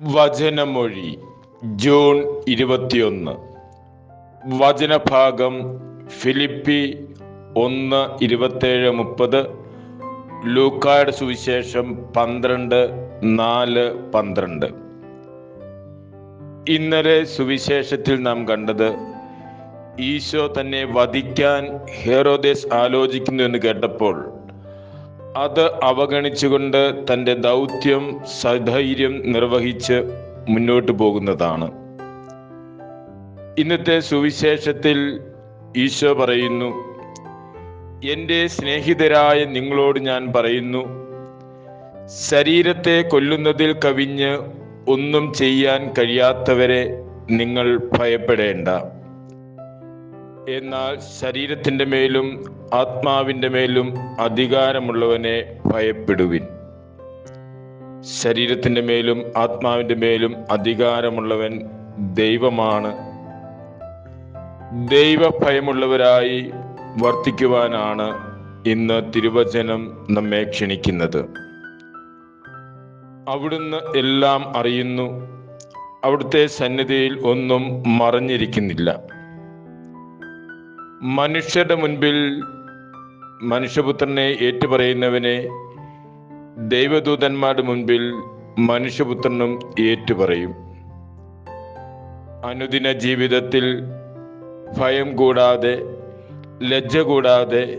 വചനമൊഴി June ഇരുപത്തിയൊന്ന്. വചനഭാഗം Philippi ഒന്ന് ഇരുപത്തേഴ് മുപ്പത്. ലൂക്കായുടെ സുവിശേഷം പന്ത്രണ്ട് നാല് പന്ത്രണ്ട്. ഇന്നലെ സുവിശേഷത്തിൽ നാം കണ്ടത് ഈശോ തന്നെ വധിക്കാൻ ഹെറോദേസ് ആലോചിക്കുന്നു എന്ന് കേട്ടപ്പോൾ അത് അവഗണിച്ചുകൊണ്ട് തന്റെ ദൗത്യം സധൈര്യം നിർവഹിച്ച് മുന്നോട്ട് പോകുന്നതാണ്. ഇന്നത്തെ സുവിശേഷത്തിൽ ഈശോ പറയുന്നു എന്റെ സ്നേഹിതരായ നിങ്ങളോട് ഞാൻ പറയുന്നു ശരീരത്തെ കൊല്ലുന്നതിൽ കവിഞ്ഞ് ഒന്നും ചെയ്യാൻ കഴിയാത്തവരെ നിങ്ങൾ ഭയപ്പെടേണ്ട. എന്നാൽ ശരീരത്തിന്റെ മേലും ആത്മാവിന്റെ മേലും അധികാരമുള്ളവനെ ഭയപ്പെടുവിൻ. ശരീരത്തിന്റെ മേലും ആത്മാവിന്റെ മേലും അധികാരമുള്ളവൻ ദൈവമാണ്. ദൈവഭയമുള്ളവരായി വർത്തിക്കുവാനാണ് ഇന്ന് തിരുവചനം നമ്മെ ക്ഷണിക്കുന്നത്. അവിടുന്ന് എല്ലാം അറിയുന്നു. അവിടുത്തെ സന്നിധിയിൽ ഒന്നും മറഞ്ഞിരിക്കുന്നില്ല. മനുഷ്യരുടെ മുൻപിൽ മനുഷ്യപുത്രനെ ഏറ്റുപറയുന്നവനെ ദൈവദൂതന്മാരുടെ മുൻപിൽ മനുഷ്യപുത്രനും ഏറ്റുപറയും. അനുദിന ജീവിതത്തിൽ ഭയം കൂടാതെ ലജ്ജ കൂടാതെ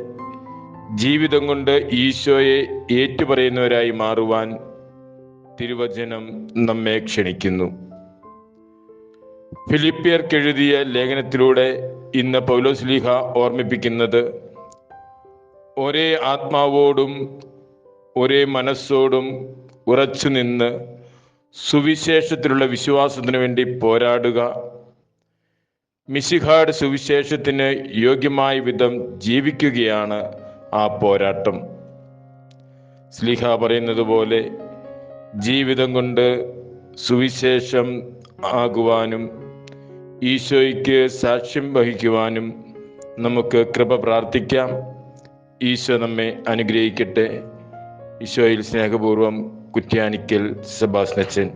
ജീവിതം കൊണ്ട് ഈശോയെ ഏറ്റുപറയുന്നവരായി മാറുവാൻ തിരുവചനം നമ്മെ ക്ഷണിക്കുന്നു. ഫിലിപ്പിയർക്കെഴുതിയ ലേഖനത്തിലൂടെ ഇന്ന് പൗലോസ്ലീഹ ഓർമ്മിപ്പിക്കുന്നത് ഒരേ ആത്മാവോടും ഒരേ മനസ്സോടും ഉറച്ചു നിന്ന് സുവിശേഷത്തിലുള്ള വിശ്വാസത്തിന് വേണ്ടി പോരാടുക. മിശിഹാട് സുവിശേഷത്തിന് യോഗ്യമായ വിധം ജീവിക്കുകയാണ് ആ പോരാട്ടം. സ്ലിഹ പറയുന്നത് പോലെ ജീവിതം കൊണ്ട് സുവിശേഷം ആകുവാനും ഈശോയ്ക്ക് സാക്ഷ്യം വഹിക്കുവാനും നമുക്ക് കൃപ പ്രാർത്ഥിക്കാം. ഈശോ നമ്മെ അനുഗ്രഹിക്കട്ടെ. ഈശോയിൽ സ്നേഹപൂർവം കുറ്റ്യാനിക്കൽ സെബാസ്നച്ചൻ